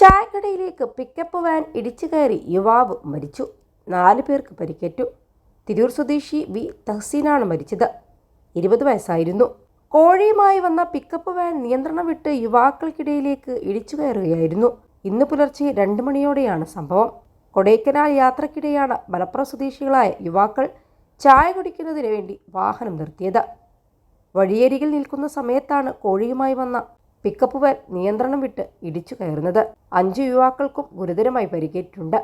ചായക്കടയിലേക്ക് pickup van ഇടിച്ചു കയറി യുവാവ് മരിച്ചു. നാല് പേർക്ക് പരിക്കേറ്റു. തിരൂർ സ്വദേശി വി തഹസീനാണ് മരിച്ചത്. ഇരുപത് വയസ്സായിരുന്നു. കോഴിയുമായി വന്ന പിക്കപ്പ് വാൻ നിയന്ത്രണം വിട്ട് യുവാക്കൾക്കിടയിലേക്ക് ഇടിച്ചു കയറുകയായിരുന്നു. ഇന്ന് പുലർച്ചെ രണ്ട് മണിയോടെയാണ് സംഭവം. കൊടൈക്കനാൽ യാത്രക്കിടെയാണ് മലപ്പുറം സ്വദേശികളായ യുവാക്കൾ ചായ കുടിക്കുന്നതിന് വേണ്ടി വാഹനം നിർത്തിയത്. വഴിയരികിൽ നിൽക്കുന്ന സമയത്താണ് കോഴിയുമായി വന്ന പിക്കപ്പ് വാൻ നിയന്ത്രണം വിട്ട് ഇടിച്ചു കയറുന്നത് അഞ്ച് യുവാക്കൾക്കും ഗുരുതരമായി പരിക്കേറ്റിട്ടുണ്ട്.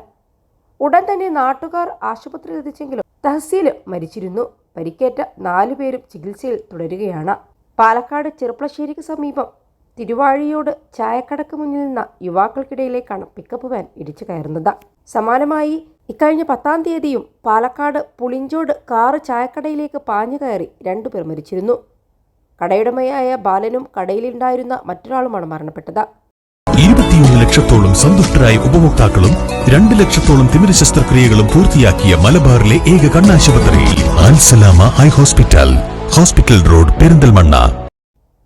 ഉടൻ തന്നെ നാട്ടുകാർ ആശുപത്രിയിൽ എത്തിച്ചെങ്കിലും തഹസീൽ മരിച്ചിരുന്നു. പരിക്കേറ്റ നാലു പേരും ചികിത്സയിൽ തുടരുകയാണ്. പാലക്കാട് ചെറുപ്പളശ്ശേരിക്ക് സമീപം തിരുവാഴിയോട് ചായക്കടക്ക് മുന്നിൽ നിന്ന യുവാക്കൾക്കിടയിലേക്കാണ് പിക്കപ്പ് വാൻ ഇടിച്ചു കയറുന്നത്. സമാനമായി ഇക്കഴിഞ്ഞ പത്താം തീയതിയും പാലക്കാട് പുളിഞ്ചോട് കാറ് ചായക്കടയിലേക്ക് പാഞ്ഞു കയറി രണ്ടുപേർ മരിച്ചിരുന്നു. കടയുടമയായ ബാലനും കടയിലുണ്ടായിരുന്ന മറ്റൊരാളുമാണ് മരണപ്പെട്ടത്. ഇരുപത്തിയൊന്ന് ലക്ഷത്തോളം സന്തുഷ്ടരായ ഉപഭോക്താക്കളും രണ്ട് ലക്ഷത്തോളം തിമിര ശസ്ത്രക്രിയകളും പൂർത്തിയാക്കിയ മലബാറിലെ ഏക കണ്ണാശുപത്രി Al Salama eye hospital hospital road Perinthalmanna.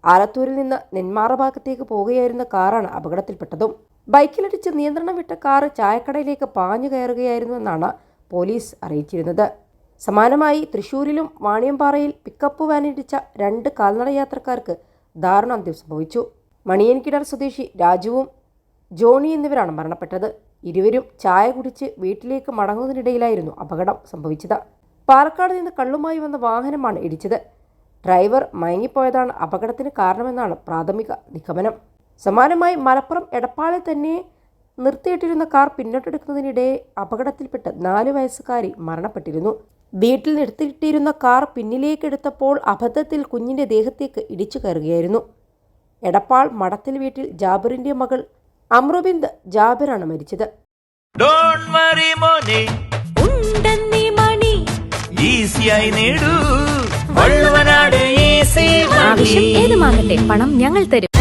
ആലത്തൂരിൽ നിന്ന് നെന്മാറ ഭാഗത്തേക്ക് പോവുകയായിരുന്ന കാറാണ് അപകടത്തിൽപ്പെട്ടതും. ബൈക്കിലിടിച്ച് നിയന്ത്രണം വിട്ട കാർ ചായക്കടയിലേക്ക് പാഞ്ഞു കയറുകയായിരുന്നുവെന്നാണ് പോലീസ് അറിയിച്ചിരുന്നത്. സമാനമായി തൃശൂരിലും വാണിയമ്പാറയിൽ പിക്കപ്പ് വാനിടിച്ച രണ്ട് കാൽനട യാത്രക്കാർക്ക് ദാരുണാന്ത്യം സംഭവിച്ചു. മണിയൻകിടർ സ്വദേശി രാജുവും ജോണി എന്നിവരാണ് മരണപ്പെട്ടത്. ഇരുവരും ചായ കുടിച്ച് വീട്ടിലേക്ക് മടങ്ങുന്നതിനിടയിലായിരുന്നു അപകടം സംഭവിച്ചത്. പാലക്കാട് നിന്ന് കള്ളുമായി വന്ന വാഹനമാണ് ഇടിച്ചത്. ഡ്രൈവർ മയങ്ങിപ്പോയതാണ് അപകടത്തിന് കാരണമെന്നാണ് പ്രാഥമിക നിഗമനം. സമാനമായി മലപ്പുറം എടപ്പാളിൽ തന്നെ നിർത്തിയിട്ടിരുന്ന കാർ പിന്നോട്ടെടുക്കുന്നതിനിടെ അപകടത്തിൽപ്പെട്ട് നാല് വയസ്സുകാരി മരണപ്പെട്ടിരുന്നു. വീട്ടിൽ നിർത്തിയിട്ടിരുന്ന കാർ പിന്നിലേക്കെടുത്തപ്പോൾ അബദ്ധത്തിൽ കുഞ്ഞിന്റെ ദേഹത്തേക്ക് ഇടിച്ചു കയറുകയായിരുന്നു. എടപ്പാൾ മടത്തിൽ വീട്ടിൽ ജാബിറിന്റെ മകൾ അമ്രുബിന്ദ് ജാബിറാണ് മരിച്ചത്. ഡോണ്ട് വറി മോനെ. ഉണ്ടെന്നീ മണി. ഈസിയായി നേടൂ. വള്ളുവനാട് ഈസി ആവശ്യം ഏതുമാകട്ടെ പണം ഞങ്ങൾ തരും.